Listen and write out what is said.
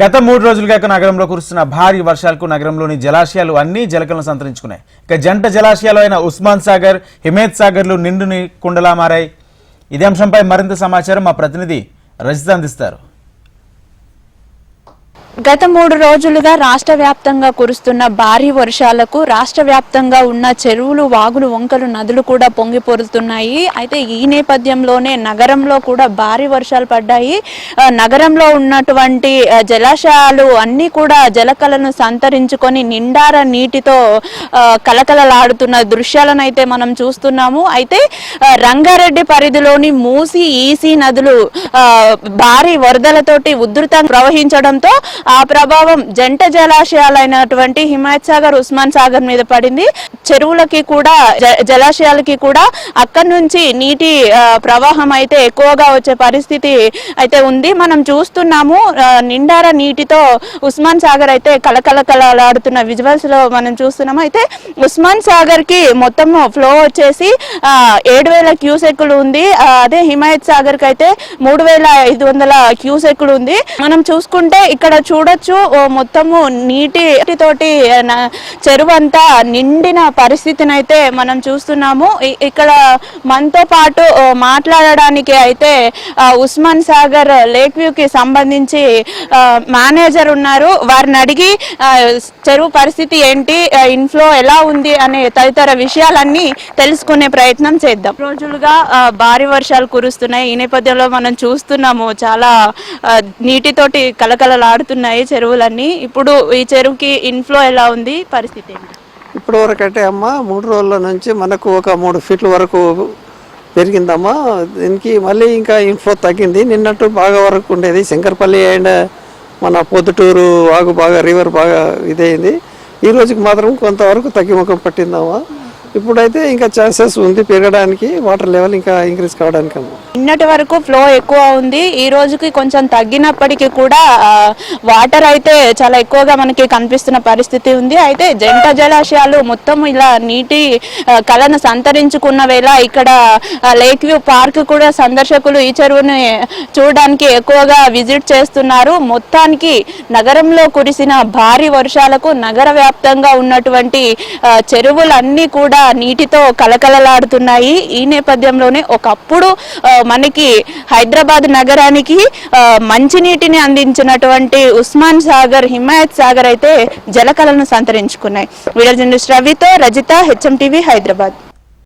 గత మూడు రోజులుగా నగరంలో కురుస్తున్న భారీ వర్షాలకు నగరంలోని జలాశయాలు అన్ని జలకలను సంతరించుకున్నాయి. ఇక జంట జలాశయాలు అయిన ఉస్మాన్ సాగర్ హిమేత్ సాగర్లు నిండుని కుండలా మారాయి. ఇదే అంశంపై మరింత సమాచారం మా ప్రతినిధి రజిత అందిస్తారు. గత మూడు రోజులుగా రాష్ట్ర వ్యాప్తంగా కురుస్తున్న భారీ వర్షాలకు రాష్ట్ర వ్యాప్తంగా ఉన్న చెరువులు వాగులు వంకలు నదులు కూడా పొంగిపొరుతున్నాయి అయితే ఈ నేపథ్యంలోనే నగరంలో కూడా భారీ వర్షాలు పడ్డాయి. నగరంలో ఉన్నటువంటి జలాశయాలు అన్నీ కూడా జలకలను సంతరించుకొని నిండార నీటితో కలకలలాడుతున్న దృశ్యాలను అయితే మనం చూస్తున్నాము. అయితే రంగారెడ్డి పరిధిలోని మూసి ఈసీ నదులు భారీ వరదలతోటి ఉధృతంగా ప్రవహించడంతో ఆ ప్రభావం జంట జలాశయాలైనటువంటి హిమాయత్ సాగర్ ఉస్మాన్ సాగర్ మీద పడింది. చెరువులకి కూడా జ- జలాశయాలకి కూడా అక్కడి నుంచి నీటి ప్రవాహం అయితే ఎక్కువగా వచ్చే పరిస్థితి అయితే ఉంది. మనం చూస్తున్నాము నిండార నీటితో ఉస్మాన్ సాగర్ అయితే కలకలకలలాడుతున్న విజువల్స్లో మనం చూస్తున్నాము. అయితే ఉస్మాన్ సాగర్కి మొత్తం ఫ్లో వచ్చేసి ఏడు వేల క్యూసెక్కులు ఉంది. అదే హిమాయత్ సాగర్కి అయితే మూడు వేల ఐదు వందల క్యూసెక్కులు ఉంది. మనం చూసుకుంటే ఇక్కడ చూడొచ్చు. ఓ మొత్తము నీటి తోటి చెరువు అంతా నిండిన పరిస్థితిని అయితే మనం చూస్తున్నాము. ఇక్కడ మనతో పాటు మాట్లాడడానికి అయితే ఉస్మాన్ సాగర్ లేక్ వ్యూ కి సంబంధించి మేనేజర్ ఉన్నారు. వారిని అడిగి చెరువు పరిస్థితి ఏంటి ఇన్ఫ్లో ఎలా ఉంది అనే తదితర విషయాలన్నీ తెలుసుకునే ప్రయత్నం చేద్దాం. రోజులుగా భారీ వర్షాలు కురుస్తున్నాయి. ఈ నేపథ్యంలో మనం చూస్తున్నాము చాలా నీటితోటి కలకలలాడుతున్నాయి చెరువులన్నీ. ఇప్పుడు ఈ చెరువుకి ఇన్ఫ్లో ఎలా ఉంది? పరిస్థితి ఏంటి? ఇప్పుడు వరకు అంటే అమ్మ మూడు రోజుల నుంచి మనకు ఒక మూడు ఫీట్ల వరకు పెరిగిందమ్మా. దీనికి మళ్ళీ ఇంకా ఇన్ఫ్లో తగ్గింది. నిన్నట్టు బాగా వరకు ఉండేది. శంకర్పల్లి అండ్ మన పొద్దుటూరు వాగు బాగా రివర్ బాగా ఇదైంది. ఈ రోజుకి మాత్రం కొంతవరకు తగ్గిముఖం పట్టిందమ్మా. ఇప్పుడైతే ఇంకా ఛాన్సెస్ ఉంది పెరగడానికి. వాటర్ లెవెల్ ఇంకా ఇంక్రీజ్ కావడానికి అమ్మా నిన్నటి వరకు ఫ్లో ఎక్కువ ఉంది. ఈ రోజుకి కొంచెం తగ్గినప్పటికీ కూడా వాటర్ అయితే చాలా ఎక్కువగా మనకి కనిపిస్తున్న పరిస్థితి ఉంది. అయితే జంట జలాశయాలు మొత్తం ఇలా నీటి కళను సంతరించుకున్న వేళ ఇక్కడ లేక్ వ్యూ పార్క్ కూడా సందర్శకులు ఈ చెరువుని చూడడానికి ఎక్కువగా విజిట్ చేస్తున్నారు. మొత్తానికి నగరంలో కురిసిన భారీ వర్షాలకు నగర వ్యాప్తంగా ఉన్నటువంటి చెరువులన్నీ కూడా నీటితో కలకలలాడుతున్నాయి ఈ నేపథ్యంలోనే ఒకప్పుడు మనకి హైదరాబాద్ నగరానికి మంచినీటిని అందించినటువంటి ఉస్మాన్ సాగర్ హిమాయత్ సాగర్ అయితే జలకలను సంతరించుకున్నాయి. వీడియో జర్నలిస్ట్ రవితో రజిత హెచ్ఎం టీవీ హైదరాబాద్.